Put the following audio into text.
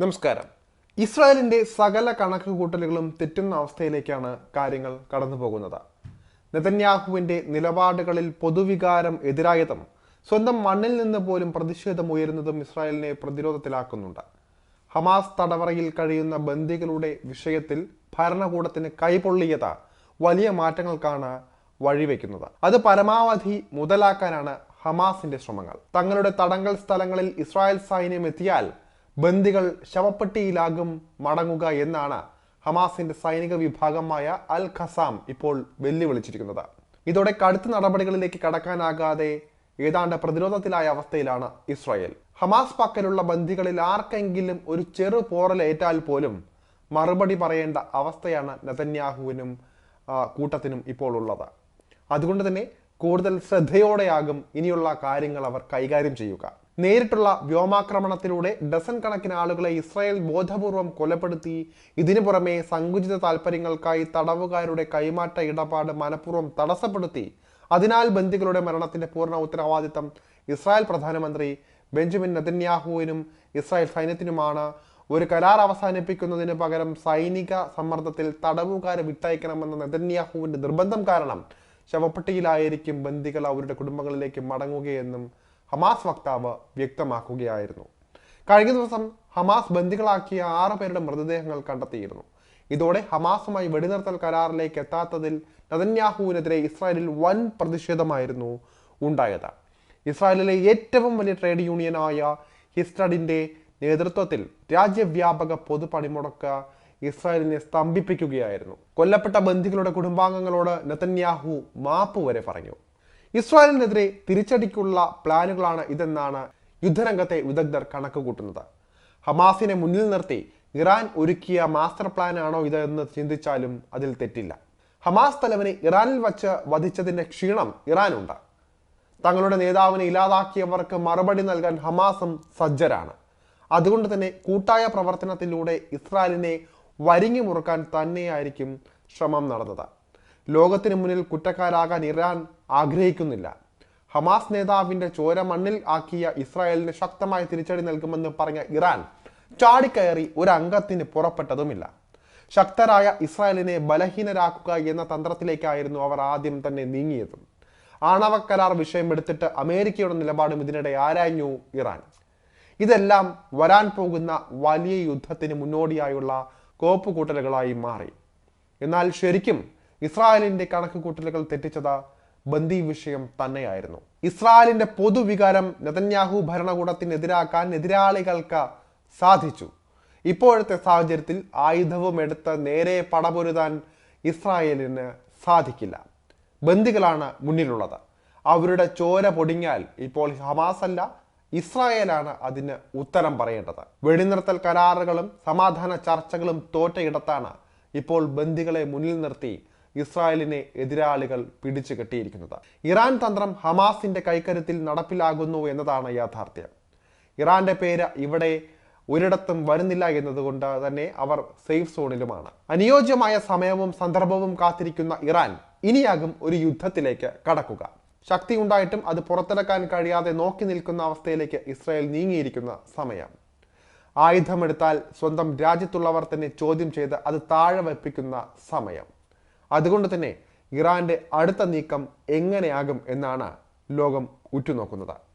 നമസ്കാരം. ഇസ്രായേലിന്റെ സകല കണക്കുകൂട്ടലുകളും തെറ്റുന്ന അവസ്ഥയിലേക്കാണ് കാര്യങ്ങൾ കടന്നു പോകുന്നത് നെതന്യാഹുവിന്റെ നിലപാടുകളിൽ പൊതുവികാരം എതിരായതും സ്വന്തം മണ്ണിൽ നിന്ന് പോലും പ്രതിഷേധം ഉയരുന്നതും ഇസ്രായേലിനെ പ്രതിരോധത്തിലാക്കുന്നുണ്ട്. ഹമാസ് തടവറയിൽ കഴിയുന്ന ബന്ദികളുടെ വിഷയത്തിൽ ഭരണകൂടത്തിന് കൈപൊള്ളിയത വലിയ മാറ്റങ്ങൾക്കാണ് വഴിവെക്കുന്നത്. അത് പരമാവധി മുതലാക്കാനാണ് ഹമാസിന്റെ ശ്രമങ്ങൾ. തങ്ങളുടെ തടങ്കൽ സ്ഥലങ്ങളിൽ ഇസ്രായേൽ സൈന്യം എത്തിയാൽ ബന്ദികൾ ശവപ്പെട്ടിയിലാകും മടങ്ങുക എന്നാണ് ഹമാസിന്റെ സൈനിക വിഭാഗമായ അൽ ഖസാം ഇപ്പോൾ വെല്ലുവിളിച്ചിരിക്കുന്നത്. ഇതോടെ കടുത്ത നടപടികളിലേക്ക് കടക്കാനാകാതെ ഏതാണ്ട് പ്രതിരോധത്തിലായ അവസ്ഥയിലാണ് ഇസ്രായേൽ. ഹമാസ് പക്കലുള്ള ബന്ദികളിൽ ആർക്കെങ്കിലും ഒരു ചെറു പോറലേറ്റാൽ പോലും മറുപടി പറയേണ്ട അവസ്ഥയാണ് നെതന്യാഹുവിനും കൂട്ടത്തിനും ഇപ്പോൾ ഉള്ളത്. അതുകൊണ്ട് തന്നെ കൂടുതൽ ശ്രദ്ധയോടെയാകും ഇനിയുള്ള കാര്യങ്ങൾ അവർ കൈകാര്യം ചെയ്യുക. നേരിട്ടുള്ള വ്യോമാക്രമണത്തിലൂടെ ഡസൻ കണക്കിന് ആളുകളെ ഇസ്രായേൽ ബോധപൂർവം കൊലപ്പെടുത്തി. ഇതിനു പുറമെ സങ്കുചിത താല്പര്യങ്ങൾക്കായി തടവുകാരുടെ കൈമാറ്റ ഇടപാട് മനഃപൂർവം തടസ്സപ്പെടുത്തി. അതിനാൽ ബന്ദികളുടെ മരണത്തിന്റെ പൂർണ ഉത്തരവാദിത്തം ഇസ്രായേൽ പ്രധാനമന്ത്രി ബെഞ്ചമിൻ നെതന്യാഹുവിനും ഇസ്രായേൽ സൈന്യത്തിനുമാണ്. ഒരു കരാർ അവസാനിപ്പിക്കുന്നതിന് പകരം സൈനിക സമ്മർദ്ദത്തിൽ തടവുകാരെ വിട്ടയക്കണമെന്ന നെതന്യാഹുവിന്റെ നിർബന്ധം കാരണം ശവപ്പെട്ടിയിലായിരിക്കും ബന്ദികൾ അവരുടെ കുടുംബങ്ങളിലേക്ക് മടങ്ങുകയെന്നും ഹമാസ് വക്താവ് വ്യക്തമാക്കുകയായിരുന്നു. കഴിഞ്ഞ ദിവസം ഹമാസ് ബന്ദികളാക്കിയ ആറ് പേരുടെ മൃതദേഹങ്ങൾ കണ്ടെത്തിയിരുന്നു. ഇതോടെ ഹമാസുമായി വെടിനിർത്തൽ കരാറിലേക്ക് എത്താത്തതിൽ നതന്യാഹുവിനെതിരെ ഇസ്രായേലിൽ വൻ പ്രതിഷേധമായിരുന്നു ഉണ്ടായത്. ഇസ്രായേലിലെ ഏറ്റവും വലിയ ട്രേഡ് യൂണിയനായ ഹിസ്റ്റഡിന്റെ നേതൃത്വത്തിൽ രാജ്യവ്യാപക പൊതുപണിമുടക്ക ഇസ്രായേലിനെ സ്തംഭിപ്പിക്കുകയായിരുന്നു. കൊല്ലപ്പെട്ട ബന്ധികളുടെ കുടുംബാംഗങ്ങളോട് നെതന്യാഹു മാപ്പ് വരെ പറഞ്ഞു. ഇസ്രായേലിനെതിരെ തിരിച്ചടിക്കുള്ള പ്ലാനുകളാണ് ഇതെന്നാണ് യുദ്ധരംഗത്തെ വിദഗ്ധർ കണക്കുകൂട്ടുന്നത്. ഹമാസിനെ മുന്നിൽ നിർത്തി ഇറാൻ ഒരുക്കിയ മാസ്റ്റർ പ്ലാനാണോ ഇതെന്ന് ചിന്തിച്ചാലും അതിൽ തെറ്റില്ല. ഹമാസ് തലവനെ ഇറാനിൽ വച്ച് വധിച്ചതിന്റെ ക്ഷീണം ഇറാനുണ്ട്. തങ്ങളുടെ നേതാവിനെ ഇല്ലാതാക്കിയവർക്ക് മറുപടി നൽകാൻ ഹമാസും സജ്ജരാണ്. അതുകൊണ്ട് തന്നെ കൂട്ടായ പ്രവർത്തനത്തിലൂടെ ഇസ്രായേലിനെ വരിങ്ങി മുറുക്കാൻ തന്നെയായിരിക്കും ശ്രമം നടന്നത്. ലോകത്തിന് മുന്നിൽ കുറ്റക്കാരാകാൻ ഇറാൻ ആഗ്രഹിക്കുന്നില്ല. ഹമാസ് നേതാവിന്റെ ചോര മണ്ണിൽ ആക്കിയ ഇസ്രായേലിന് ശക്തമായ തിരിച്ചടി നൽകുമെന്ന് പറഞ്ഞ ഇറാൻ ചാടിക്കയറി ഒരു അംഗത്തിന് പുറപ്പെട്ടതുമില്ല. ശക്തരായ ഇസ്രായേലിനെ ബലഹീനരാക്കുക എന്ന തന്ത്രത്തിലേക്കായിരുന്നു അവർ ആദ്യം തന്നെ നീങ്ങിയത്. ആണവ കരാർ വിഷയം എടുത്തിട്ട് അമേരിക്കയുടെ നിലപാടും ഇതിനിടെ ആരാഞ്ഞു ഇറാൻ. ഇതെല്ലാം വരാൻ പോകുന്ന വലിയ യുദ്ധത്തിന് മുന്നോടിയായുള്ള കോപ്പുകൂട്ടലുകളായി മാറി. എന്നാൽ ശരിക്കും ഇസ്രായേലിന്റെ കണക്കുകൂട്ടലുകൾ തെറ്റിച്ചത് ബന്ദി വിഷയം തന്നെയായിരുന്നു. ഇസ്രായേലിന്റെ പൊതുവികാരം നെതന്യാഹു ഭരണകൂടത്തിനെതിരാക്കാൻ എതിരാളികൾക്ക് സാധിച്ചു. ഇപ്പോഴത്തെ സാഹചര്യത്തിൽ ആയുധവും എടുത്ത് നേരെ പടപൊരുതാൻ ഇസ്രായേലിന് സാധിക്കില്ല. ബന്ദികളാണ് മുന്നിലുള്ളത്. അവരുടെ ചോര പൊടിഞ്ഞാൽ ഇപ്പോൾ ഹമാസ് അല്ല ഇസ്രായേലാണ് അതിന് ഉത്തരം പറയേണ്ടത്. വെടിനിർത്തൽ കരാറുകളും സമാധാന ചർച്ചകളും തോറ്റയിടത്താണ് ഇപ്പോൾ ബന്ദികളെ മുന്നിൽ നിർത്തി ഇസ്രായേലിനെ എതിരാളികൾ പിടിച്ചു കെട്ടിയിരിക്കുന്നത്. ഇറാൻ തന്ത്രം ഹമാസിന്റെ കൈക്കരുത്തിൽ നടപ്പിലാകുന്നു എന്നതാണ് യാഥാർത്ഥ്യം. ഇറാന്റെ പേര് ഇവിടെ ഒരിടത്തും വരുന്നില്ല എന്നതുകൊണ്ട് തന്നെ അവർ സേഫ് സോണിലുമാണ് അനുയോജ്യമായ സമയവും സന്ദർഭവും കാത്തിരിക്കുന്ന ഇറാൻ ഇനിയാകും ഒരു യുദ്ധത്തിലേക്ക് കടക്കുക. ശക്തി ഉണ്ടായിട്ടും അത് പുറത്തെടുക്കാൻ കഴിയാതെ നോക്കി നിൽക്കുന്ന അവസ്ഥയിലേക്ക് ഇസ്രായേൽ നീങ്ങിയിരിക്കുന്ന സമയം. ആയുധമെടുത്താൽ സ്വന്തം രാജ്യത്തുള്ളവർ തന്നെ ചോദ്യം ചെയ്ത് അത് താഴെ വെപ്പിക്കുന്ന സമയം. അതുകൊണ്ട് തന്നെ ഇറാന്റെ അടുത്ത നീക്കം എങ്ങനെയാകും എന്നാണ് ലോകം ഉറ്റുനോക്കുന്നത്.